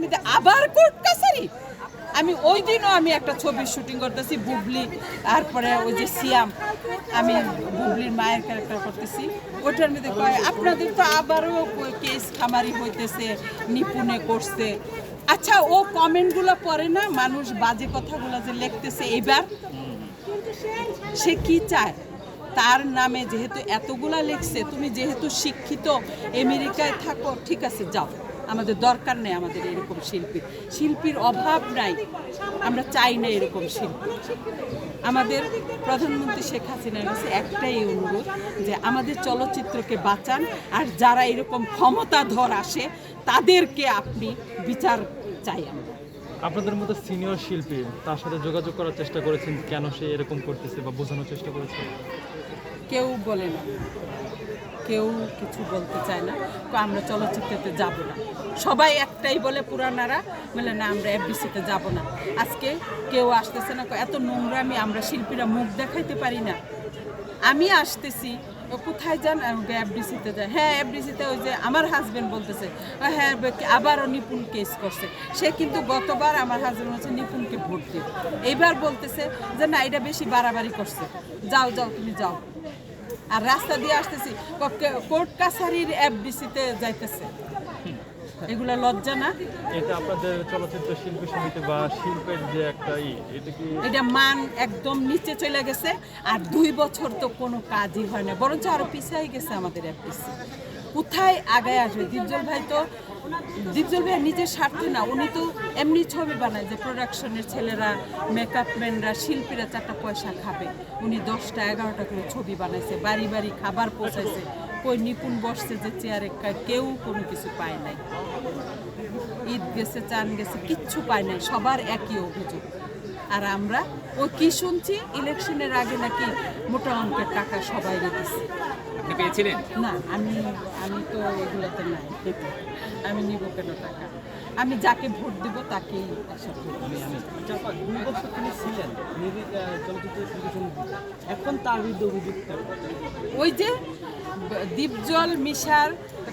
মধ্যে আবার কোর্ট কাছারি আমি ওই দিনও আমি একটা ছবির শুটিং করতেছি, বুবলি, তারপরে ওই যে সিয়াম, আমি বুবলির মায়ের ক্যারেক্টার করতেছি। ওটার মধ্যে কয়, আপনাদের তো আবারও কেস খামারি হইতেছে, নিপুণে করছে। আচ্ছা ও কমেন্টগুলো পড়ে না? মানুষ বাজে কথাগুলো যে লিখতেছে এবার সে কি চায়? তার নামে যেহেতু এতগুলা লেখছে, তুমি যেহেতু শিক্ষিত, আমেরিকায় থাকো, ঠিক আছে, যাও। আমাদের দরকার নেই আমাদের এরকম শিল্পীর শিল্পীর অভাব নাই। আমরা চাই না এরকম শিল্পী। আমাদের প্রধানমন্ত্রী শেখ হাসিনার কাছে একটাই অনুরোধ যে আমাদের চলচ্চিত্রকে বাঁচান আর যারা এরকম ক্ষমতাধর আসে তাদেরকে আপনি বিচার চাই আমরা। আপনাদের মতো সিনিয়র শিল্পী তার সাথে যোগাযোগ করার চেষ্টা করেছেন কেন সে এরকম করতেছে বা বোঝানোর চেষ্টা করেছে? কেউ বলে না। কেউ কিছু বলতে চায় না। তো আমরা চলচ্চিত্রতে যাব না। সবাই একটাই বলে পুরানারা বলে না আমরা এফডিসিতে যাব না। আজকে কেউ আসতেছে না। এত নোংরামি আমরা শিল্পীরা মুখ দেখাইতে পারি না। আমি আসতেছি কোথায় যান? এফডিসিতে যায় হ্যাঁ এফডিসিতে ওই যে আমার হাজব্যান্ড বলতেছে "আহ, হ্যাঁ আবারও নিপুণ কেস করছে। সে কিন্তু গতবার আমার হাজব্যান্ড হচ্ছে নিপুণকে ভোট দিয়ে এইবার বলতেছে যে না এটা বেশি বাড়াবাড়ি করছে। যাও যাও তুমি যাও। আর রাস্তা দিয়ে আসতেছি। কোর্ট কাছারির এফডিসিতে যাইতেছে। এগুলা লজ্জা না? এটা আপনাদের চলচ্চিত্র শিল্পী সমিতি বা শিল্পের যে একটা এটা কি এটা মান একদম নিচে চলে গেছে আর দুই বছর তো কোনো কাজই হয় না। বরঞ্চ আরও পিছিয়ে গেছে আমাদের এফডিসি। কোথায় আগায় আসবে? দীপজল ভাই তো নিজের স্বার্থে না, উনি তো এমনি ছবি বানায় যে প্রোডাকশনের ছেলেরা মেকআপ ম্যানরা শিল্পীরা চারটা পয়সা খাবে। উনি দশটা, এগারোটা করে ছবি বানাইছে, বাড়ি বাড়ি খাবার পৌঁছাইছে। কই নিপুণ বসছে যে চেয়ারে কেউ কোনো কিছু পায় নাই। ঈদ গেছে, চান গেছে, কিচ্ছু পায় নাই, সবার একই অভিযোগ। আর আমরা, ও কি শুনছি ইলেকশনের আগে নাকি মোটা অঙ্কের টাকা সবাই রেখেছে আপনি পেয়েছিলেন? না আমি আমি তো এগুলোতে নাই আমি নিব কেন টাকা? আমি যাকে ভোট দেব তাকেই দুই বছর তিনি ছিলেন এখন তার বিরুদ্ধে অভিযোগ ওই যে দীপজল মিশার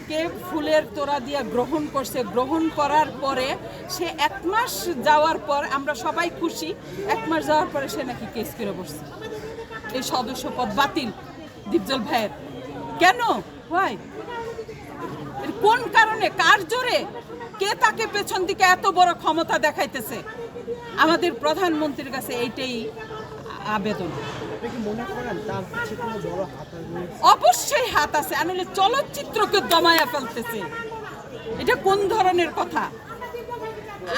কে ফুলের তোড়া দিয়া গ্রহণ করছে। গ্রহণ করার পরে সে এক মাস যাওয়ার পর আমরা সবাই খুশি এক মাস যাওয়ার পরে সে নাকি কেস করে বসছে। এই সদস্য পদ বাতিল দীপজল ভাইয়ের। কেন? ভাই কোন কারণে? কার জোরে? কে তাকে পেছন দিকে এত বড় ক্ষমতা দেখাইতেছে? আমাদের প্রধানমন্ত্রীর কাছে এইটাই আবেদন। অবশ্যই হাত আছে। আনলে চলচ্চিত্রকে দমায়া ফেলতেছে। এটা কোন ধরনের কথা?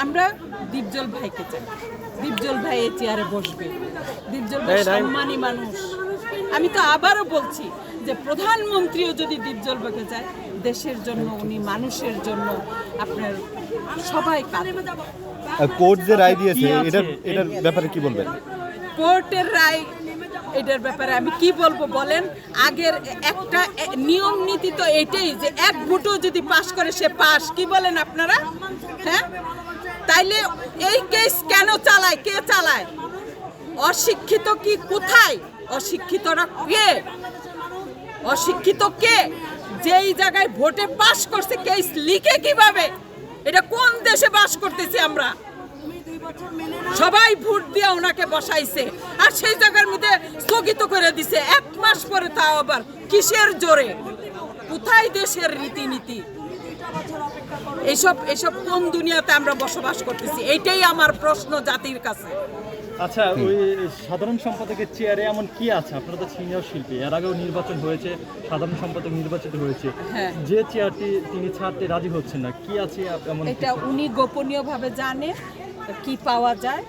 আমরা দীপজল ভাইকে চাই। দীপজল ভাই এই চেয়ারে বসবে। দীপজল ভাই সম্মানী মানুষ। আমি তো আবারও বলছি যে প্রধানমন্ত্রীও যদি দীপজল ভাইকে চায় দেশের জন্য উনি মানুষের জন্য আপনার সবাই কোর্ট যে রায় দিয়েছে এটার এটার ব্যাপারে কি বলবেন? কোর্টের রায় এটার ব্যাপারে আমি কি বলব বলেন? আগের একটা নিয়ম নীতি তো এটাই যে এক ভোটও যদি পাশ করে সে পাস কি বলেন আপনারা? হ্যাঁ? তাইলে এই কেস কেন চালায়? কে চালায়? অশিক্ষিত কি কোথায়? অশিক্ষিতরা কে? অশিক্ষিত কে? যেই জায়গায় ভোটে পাশ করছে কেস লিখে কীভাবে? এটা কোন দেশে বাস করতেছি আমরা? সবাই ভোট দিয়ে ওনাকে বসাইছে, আর সেই জায়গার মধ্যে স্থগিত করে দিছে। এক মাস পরে তাও আবার কিসের জোরে? কোথায় দেশের রীতিনীতি? এইসব এইসব কোন দুনিয়াতে আমরা বসবাস করতেছি? এইটাই আমার প্রশ্ন জাতির কাছে। আচ্ছা ওই সাধারণ সম্পাদকের চেয়ারে এমন কি আছে? আপনারা তো সিনিয়র শিল্পী এর আগেও নির্বাচন হয়েছে সাধারণ সম্পাদক নির্বাচিত হয়েছে। হ্যাঁ। যে চেয়ারটি তিনি ছাড়তে রাজি হচ্ছেন না কি আছে এমন এটা উনি গোপনীয়ভাবে জানে কি পাওয়া যায়।